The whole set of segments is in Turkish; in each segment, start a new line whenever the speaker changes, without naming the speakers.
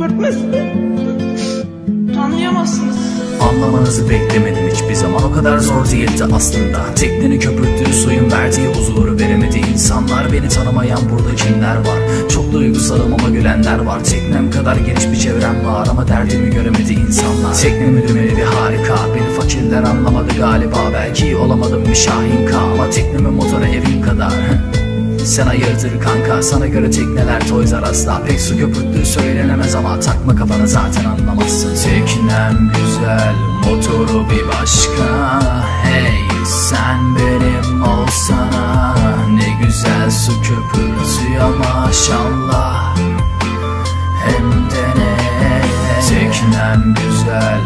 Örtmezdi. Tanıyamazsınız.
Anlamanızı beklemedim hiçbir zaman. O kadar zor değildi aslında. Tekneni köpürttüğü suyun verdiği huzuru veremedi insanlar Beni tanımayan burada kimler var? Çok duygusalım ama gülenler var. Teknem kadar geniş bir çevrem var Ama derdimi göremedi insanlar. Teknemi dümeni bir harika. Beni fakirler anlamadı galiba. Belki olamadım bir şahinka Ama teknemi motora evim kadar. sen hayırdır kanka? Sana göre tekneler Toys R Us'ta Pek su köpürttüğü söylenemez ama takma kafana zaten anlamazsın. Teknem güzel motoru bir başka. Hey sen benim olsana. Ne güzel su köpürtüyor maşallah. Hem de ne? Teknem güzel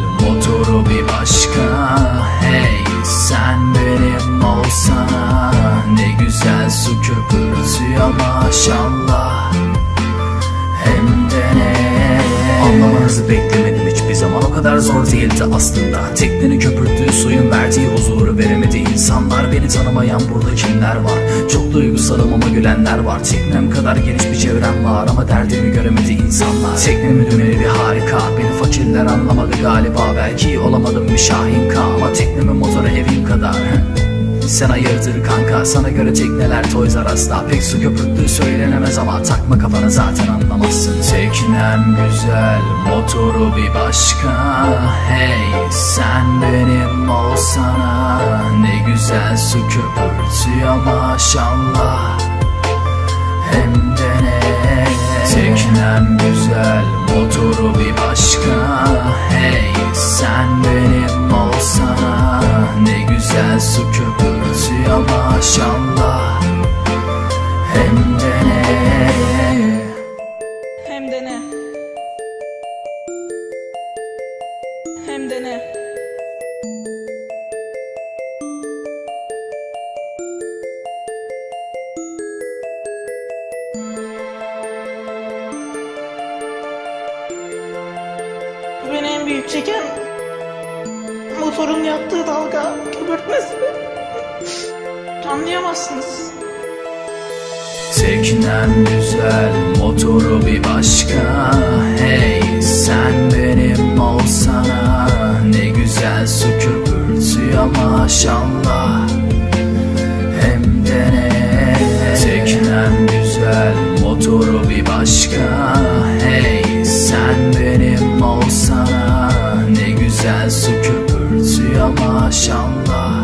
Anlamanızı beklemedim hiçbir zaman. O kadar zor değildi aslında. Teknenin köpürttüğü suyun verdiği huzuru veremedi. İnsanlar Beni tanımayan burada kimler var? Çok duygusalım ama gülenler var. Teknem kadar geniş bir çevrem var ama derdimi göremedi insanlar. Teknemin dümeni harika. Beni fakirler anlamadı galiba. Belki olamadım bir şahin ka Ama teknemin motoru evin kadar sen hayırdır kanka? Sana göre tekneler Toys R Pek su köpürttüğü söylenemez ama takma kafana zaten anlamazsın. Teknem güzel motoru bir başka. Hey sen benim olsana. Ne güzel su köpürtüyor maşallah. Hem de ne? Teknem güzel motoru bir başka. Hey sen benim olsana. Ne güzel su köpürtüyor maşallah Hem de ne
Hem de ne? Hem de ne? Beni en büyük çeken motorun yaptığı dalga köpürtmesi. Anlayamazsınız.
Teknem güzel motoru bir başka. Hey sen benim olsana. Ne güzel su köpürtüyor maşallah. Hem de ne? Teknem güzel motoru bir başka. Hey sen benim olsana. Ne güzel su köpürtüyor maşallah